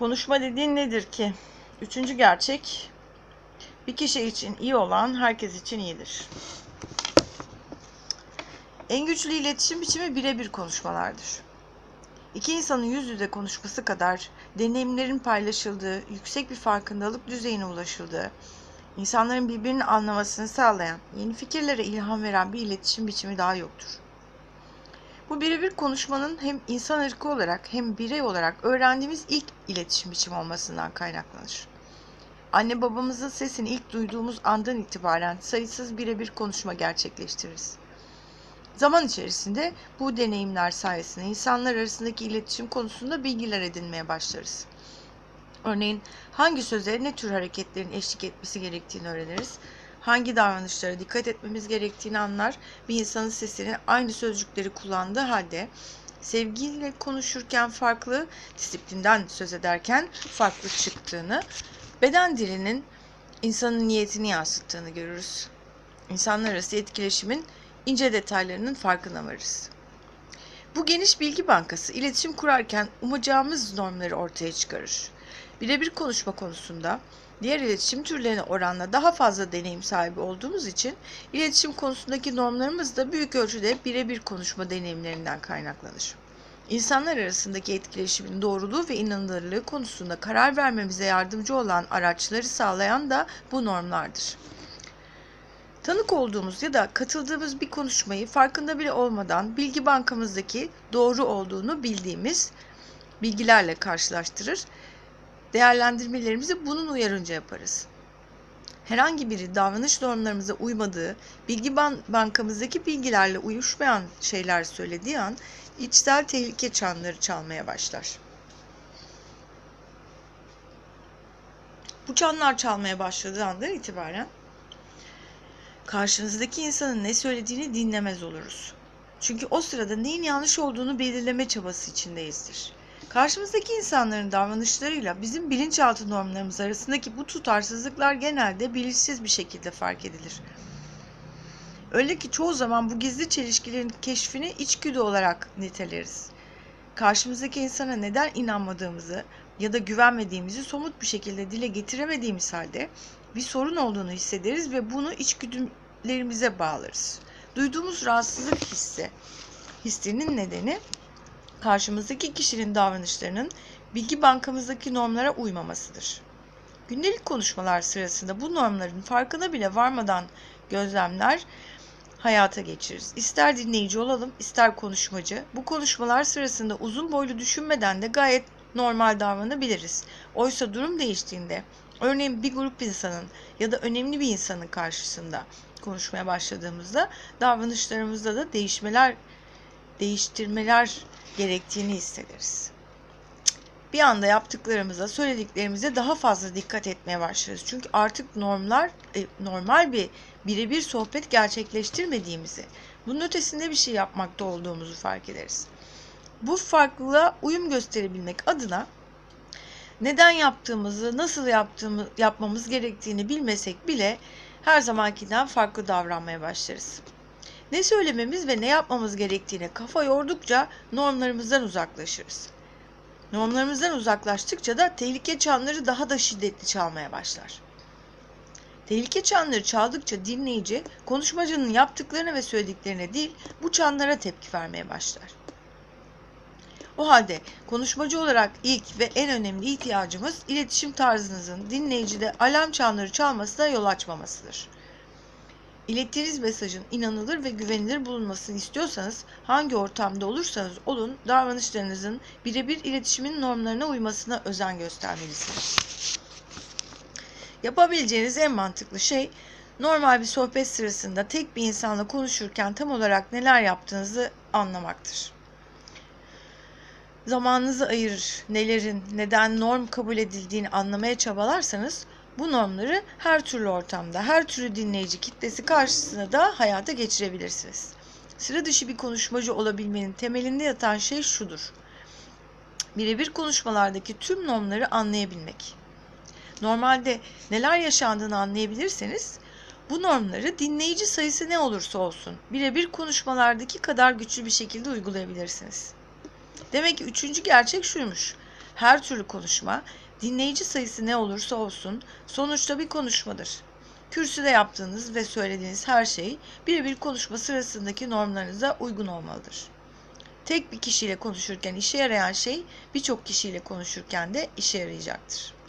Konuşma dediğin nedir ki? Üçüncü gerçek, bir kişi için iyi olan herkes için iyidir. En güçlü iletişim biçimi birebir konuşmalardır. İki insanın yüz yüze konuşması kadar deneyimlerin paylaşıldığı, yüksek bir farkındalık düzeyine ulaşıldığı, insanların birbirini anlamasını sağlayan, yeni fikirlere ilham veren bir iletişim biçimi daha yoktur. Bu birebir konuşmanın hem insan ırkı olarak hem birey olarak öğrendiğimiz ilk iletişim biçimi olmasından kaynaklanır. Anne babamızın sesini ilk duyduğumuz andan itibaren sayısız birebir konuşma gerçekleştiririz. Zaman içerisinde bu deneyimler sayesinde insanlar arasındaki iletişim konusunda bilgiler edinmeye başlarız. Örneğin hangi söze ne tür hareketlerin eşlik etmesi gerektiğini öğreniriz. Hangi davranışlara dikkat etmemiz gerektiğini anlar. Bir insanın sesini aynı sözcükleri kullandığı halde sevgiyle konuşurken farklı, disiplinden söz ederken farklı çıktığını, beden dilinin insanın niyetini yansıttığını görürüz. İnsanlar arası etkileşimin ince detaylarının farkına varırız. Bu geniş bilgi bankası iletişim kurarken umacağımız normları ortaya çıkarır. Birebir konuşma konusunda diğer iletişim türlerine oranla daha fazla deneyim sahibi olduğumuz için iletişim konusundaki normlarımız da büyük ölçüde birebir konuşma deneyimlerinden kaynaklanır. İnsanlar arasındaki etkileşimin doğruluğu ve inanılırlığı konusunda karar vermemize yardımcı olan araçları sağlayan da bu normlardır. Tanık olduğumuz ya da katıldığımız bir konuşmayı farkında bile olmadan bilgi bankamızdaki doğru olduğunu bildiğimiz bilgilerle karşılaştırır. Değerlendirmelerimizi bunun uyarınca yaparız. Herhangi biri davranış normlarımıza uymadığı, bilgi ban bankamızdaki bilgilerle uyuşmayan şeyler söylediği an içsel tehlike çanları çalmaya başlar. Bu çanlar çalmaya başladığı andan itibaren karşınızdaki insanın ne söylediğini dinlemez oluruz. Çünkü o sırada neyin yanlış olduğunu belirleme çabası içindeyizdir. Karşımızdaki insanların davranışlarıyla bizim bilinçaltı normlarımız arasındaki bu tutarsızlıklar genelde bilinçsiz bir şekilde fark edilir. Öyle ki çoğu zaman bu gizli çelişkilerin keşfini içgüdü olarak niteleriz. Karşımızdaki insana neden inanmadığımızı ya da güvenmediğimizi somut bir şekilde dile getiremediğimiz halde bir sorun olduğunu hissederiz ve bunu içgüdülerimize bağlarız. Duyduğumuz rahatsızlık hissi, hissinin nedeni karşımızdaki kişinin davranışlarının bilgi bankamızdaki normlara uymamasıdır. Gündelik konuşmalar sırasında bu normların farkına bile varmadan gözlemler hayata geçiririz. İster dinleyici olalım, ister konuşmacı. Bu konuşmalar sırasında uzun boylu düşünmeden de gayet normal davranabiliriz. Oysa durum değiştiğinde, örneğin bir grup insanın ya da önemli bir insanın karşısında konuşmaya başladığımızda davranışlarımızda da değişmeler, değiştirmeler gerektiğini hissederiz. Bir anda yaptıklarımıza, söylediklerimize daha fazla dikkat etmeye başlarız. Çünkü artık normlar, e, normal bir birebir sohbet gerçekleştirmediğimizi, bunun ötesinde bir şey yapmakta olduğumuzu fark ederiz. Bu farklılığa uyum gösterebilmek adına neden yaptığımızı, nasıl yaptığımı, yapmamız gerektiğini bilmesek bile her zamankinden farklı davranmaya başlarız. Ne söylememiz ve ne yapmamız gerektiğine kafa yordukça normlarımızdan uzaklaşırız. Normlarımızdan uzaklaştıkça da tehlike çanları daha da şiddetli çalmaya başlar. Tehlike çanları çaldıkça dinleyici konuşmacının yaptıklarına ve söylediklerine değil bu çanlara tepki vermeye başlar. O halde konuşmacı olarak ilk ve en önemli ihtiyacımız iletişim tarzınızın dinleyicide alarm çanları çalmasına yol açmamasıdır. İlettiğiniz mesajın inanılır ve güvenilir bulunmasını istiyorsanız hangi ortamda olursanız olun davranışlarınızın birebir iletişimin normlarına uymasına özen göstermelisiniz. Yapabileceğiniz en mantıklı şey normal bir sohbet sırasında tek bir insanla konuşurken tam olarak neler yaptığınızı anlamaktır. Zamanınızı ayırır, nelerin neden norm kabul edildiğini anlamaya çabalarsanız bu normları her türlü ortamda, her türlü dinleyici kitlesi karşısında da hayata geçirebilirsiniz. Sıra dışı bir konuşmacı olabilmenin temelinde yatan şey şudur. Birebir konuşmalardaki tüm normları anlayabilmek. Normalde neler yaşandığını anlayabilirseniz bu normları dinleyici sayısı ne olursa olsun birebir konuşmalardaki kadar güçlü bir şekilde uygulayabilirsiniz. Demek ki üçüncü gerçek şuymuş. Her türlü konuşma, dinleyici sayısı ne olursa olsun sonuçta bir konuşmadır. Kürsüde yaptığınız ve söylediğiniz her şey birebir konuşma sırasındaki normlarınıza uygun olmalıdır. Tek bir kişiyle konuşurken işe yarayan şey birçok kişiyle konuşurken de işe yarayacaktır.